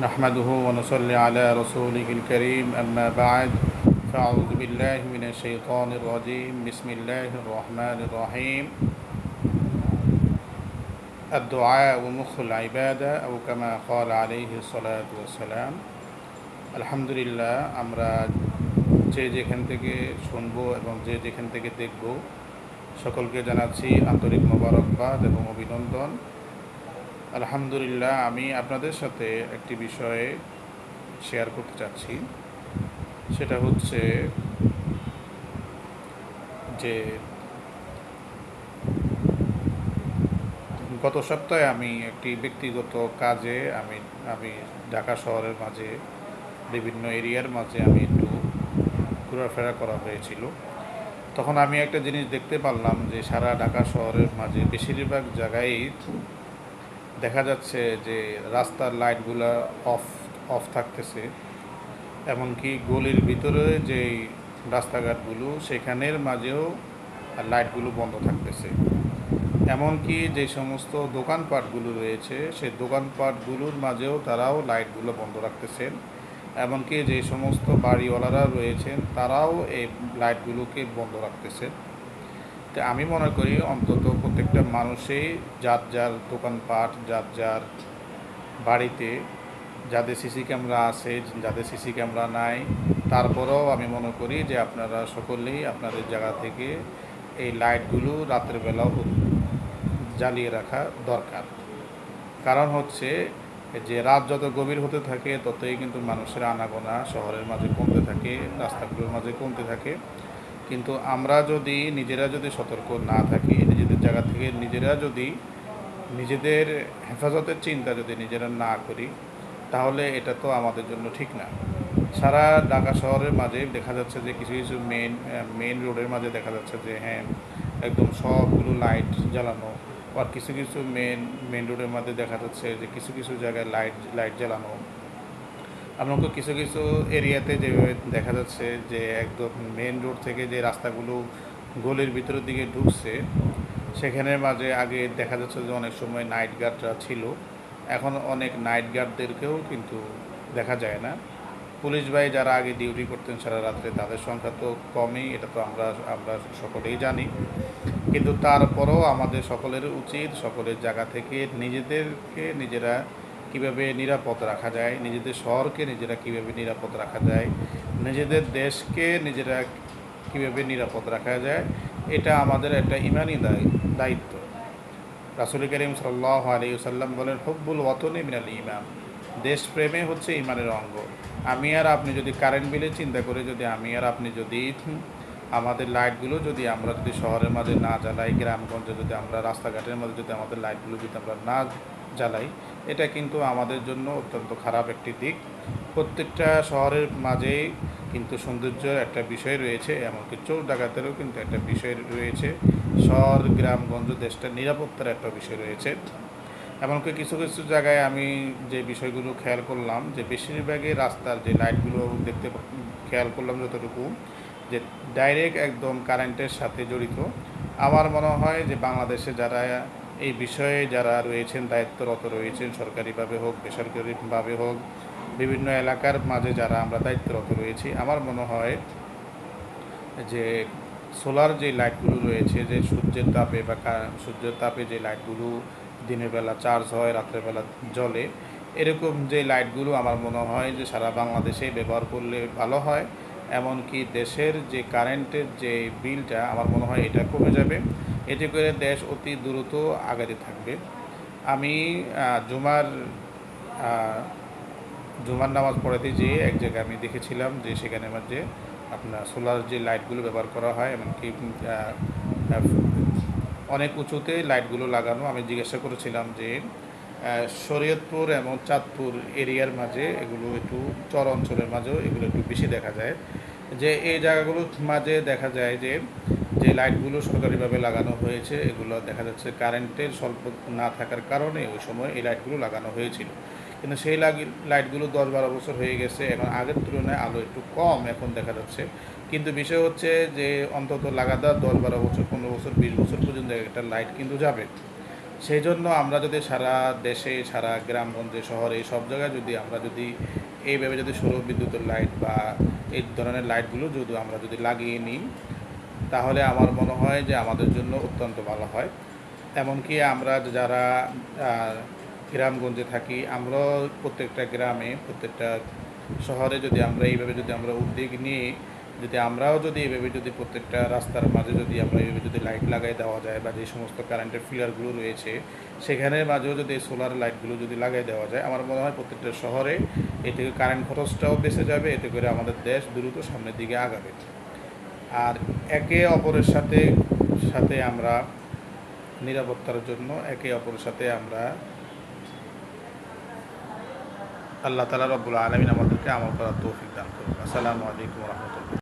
نحمده ونصلي على رسوله الكريم أما بعد فأعوذ بالله من الشيطان الرجيم بسم الله الرحمن الرحيم الدعاء مخ العبادة أو كما قال عليه الصلاة والسلام আলহামদুলিল্লাহ আমরা যে যেখান থেকে শুনবো এবং যে যেখান থেকে দেখব সকলকে জানাচ্ছি আন্তরিক মোবারকবাদ এবং অভিনন্দন আলহামদুলিল্লাহ, আমি আপনাদের সাথে একটি বিষয়ে শেয়ার করতে চাচ্ছি। সেটা হচ্ছে যে গত সপ্তাহে আমি একটি ব্যক্তিগত কাজে আমি আমি ঢাকা শহরের মাঝে, বিভিন্ন এরিয়ার মাঝে আমি একটু ঘোরাফেরা করা হয়েছিল। তখন আমি একটা জিনিস দেখতে পারলাম যে সারা ঢাকা শহরের মাঝে বেশিরভাগ জায়গায় দেখা যাচ্ছে যে রাস্তার লাইটগুলো অফ অফ থাকতেছে, এমনকি গলির ভিতরে যেই রাস্তাঘাটগুলো, সেখানের মাঝেও লাইটগুলো বন্ধ থাকতেছে। এমনকি যে সমস্ত দোকানপাটগুলো রয়েছে সেই দোকানপাটগুলোর মাঝেও তারাও লাইটগুলো বন্ধ রাখতেছেন। এমনকি যে সমস্ত বাড়িওয়ালারা রয়েছেন, তারাও এই লাইটগুলোকে বন্ধ রাখতেছেন। তো আমি মনে করি অন্তত প্রত্যেকটা মানুষই যার যার দোকানপাট, যার যার বাড়িতে যাদের সিসি ক্যামেরা আছে, যাদের সিসি ক্যামেরা নাই, তারপরেও আমি মনে করি যে আপনারা সকলেই আপনাদের জায়গা থেকে এই লাইটগুলো রাত্রেবেলাও জ্বালিয়ে রাখা দরকার। কারণ হচ্ছে যে রাত যত গভীর হতে থাকে, ততই কিন্তু মানুষের আনাগোনা শহরের মাঝে কমতে থাকে, রাস্তাগুলোর মাঝে কমতে থাকে। কিন্তু আমরা যদি নিজেরা যদি সতর্ক না থাকি, নিজেদের জায়গা থেকে নিজেরা যদি নিজেদের হেফাজতের চিন্তা যদি নিজেরা না করি, তাহলে এটা তো আমাদের জন্য ঠিক না। সারা ঢাকা শহরের মাঝে দেখা যাচ্ছে যে কিছু কিছু মেন মেন রোডের মাঝে দেখা যাচ্ছে যে হ্যাঁ একদম সবগুলো লাইট জ্বালানো আর কিছু কিছু মেন মেন রোডের মধ্যে দেখা যাচ্ছে যে কিছু কিছু জায়গায় লাইট লাইট জ্বালানো। এমনকি কিছু কিছু এরিয়াতে যেভাবে দেখা যাচ্ছে যে একদম মেন রোড থেকে যে রাস্তাগুলো গলির ভিতরের দিকে ঢুকছে সেখানের মাঝে আগে দেখা যাচ্ছে যে অনেক সময় নাইট গার্ডরা ছিল। এখন অনেক নাইট গার্ডদেরকেও কিন্তু দেখা যায় না। পুলিশ ভাই যারা আগে ডিউটি করতেন সারা রাত্রে, তাদের সংখ্যা তো কমই, এটা তো আমরা আমরা সকলেই জানি। কিন্তু তারপরেও আমাদের সকলের উচিত সকলের জায়গা থেকে নিজেদেরকে, নিজেরা কীভাবে নিরাপদ রাখা যায়, নিজেদের শহরকে নিজেরা কীভাবে নিরাপদ রাখা যায়, নিজেদের দেশকে নিজেরা কীভাবে নিরাপদ রাখা যায়, এটা আমাদের একটা ইমানি দায়িত্ব। রাসুল করিম সাল্লাহ আলী সাল্লাম বলেন, হব্বুল ওয়াতনে মিনাল ইমাম দেশপ্রেমে হচ্ছে ইমানের অঙ্গ। আমি আর আপনি যদি কারেন্ট বিলে চিন্তা করে যদি আমি আর আপনি যদি আমাদের লাইটগুলো যদি আমরা যদি শহরের মাঝে না জ্বালাই, গ্রামগঞ্জে যদি আমরা রাস্তাঘাটের মধ্যে যদি আমাদের লাইটগুলো যদি আমরা না জ্বালাই। এটা কিন্তু আমাদের জন্য অত্যন্ত খারাপ একটি দিক। প্রত্যেকটা শহরের মাঝেই কিন্তু সৌন্দর্যের একটা বিষয় রয়েছে, এমনকি চোর ডাকাতেরও কিন্তু একটা বিষয় রয়েছে। শহর গ্রামগঞ্জ দেশটা নিরাপত্তার একটা বিষয় রয়েছে। এমনকি কিছু কিছু জায়গায় আমি যে বিষয়গুলো খেয়াল করলাম, যে বেশিরভাগই রাস্তার যে লাইটগুলো দেখতে খেয়াল করলাম যতটুকু, যে ডাইরেক্ট একদম কারেন্টের সাথে জড়িত। আমার মনে হয় যে বাংলাদেশে যারা এই বিষয়ে যারা রয়েছেন, দায়িত্বরত রয়েছেন, সরকারিভাবে হোক, বেসরকারিভাবে হোক, বিভিন্ন এলাকার মাঝে যারা আমরা দায়িত্বরত রয়েছি, আমার মনে হয় যে সোলার যে লাইটগুলো রয়েছে, যে সূর্যের তাপে বা সূর্যের তাপে যে লাইটগুলো দিনের বেলা চার্জ হয় রাত্রেবেলা জলে এরকম যে লাইটগুলো আমার মনে হয় যে সারা বাংলাদেশে ব্যবহার করলে ভালো হয়। এমনকি দেশের যে কারেন্টের যে বিলটা, আমার মনে হয় এটা কমে যাবে। এতে করে দেশ অতি দ্রুত আগাতে থাকবে। আমি জুমার জুমার নামাজ পড়াতে যেয়ে এক জায়গায় আমি দেখেছিলাম যে সেখানে মধ্যে আপনার সোলার যে লাইটগুলো ব্যবহার করা হয়, এমনকি অনেক উঁচুতে লাইটগুলো লাগানো, আমি জিজ্ঞাসা করেছিলাম যে শরীয়তপুর এবং চাঁদপুর এরিয়ার মাঝে এগুলো একটু, চর অঞ্চলের মাঝেও এগুলো একটু বেশি দেখা যায়। যে এই জায়গাগুলোর মাঝে দেখা যায় যে যে লাইটগুলো সরকারিভাবে লাগানো হয়েছে, এগুলো দেখা যাচ্ছে কারেন্টের স্বল্প না থাকার কারণে ওই সময় এই লাইটগুলো লাগানো হয়েছিল। কিন্তু সেই লাইটগুলো দশ বারো বছর হয়ে গেছে, এখন আগের তুলনায় আলো একটু কম এখন দেখা যাচ্ছে। কিন্তু বিষয় হচ্ছে যে অন্তত লাগাতার দশ বারো বছর, পনেরো বছর, বিশ বছর পর্যন্ত একটা লাইট কিন্তু যাবে। সেই জন্য আমরা যদি সারা দেশে, সারা গ্রামগঞ্জে, শহরে, সব জায়গায় যদি আমরা যদি এইভাবে যদি সৌর বিদ্যুতের লাইট বা এই ধরনের লাইটগুলো যদি আমরা যদি লাগিয়ে নিই তাহলে আমার মনে হয় যে আমাদের জন্য অত্যন্ত ভালো হয়। এমনকি আমরা যারা গ্রামগঞ্জে থাকি, আমরাও প্রত্যেকটা গ্রামে, প্রত্যেকটা শহরে যদি আমরা এইভাবে যদি আমরা উদ্যোগ নিয়ে যদি আমরাও যদি এইভাবে যদি প্রত্যেকটা রাস্তার মাঝে যদি আমরা এইভাবে যদি লাইট লাগাই দেওয়া যায় বা যে সমস্ত কারেন্টের ফিলারগুলো রয়েছে সেখানের মাঝেও যদি সোলার লাইটগুলো যদি লাগাই দেওয়া যায়, আমার মনে হয় প্রত্যেকটা শহরে এতে কারেন্ট খরচটাও বেঁচে যাবে, এতে করে আমাদের দেশ দ্রুত সামনের দিকে আগাবে। আর একে অপরের সাথে সাথে আমরা নিরাপত্তার জন্য একে অপরের সাথে আমরা আল্লাহ তালা রব্বুল আলমিন আমাদেরকে আমল করার তৌফিক দান করুন। আসসালামু আলাইকুম রহমতুল্লাহ।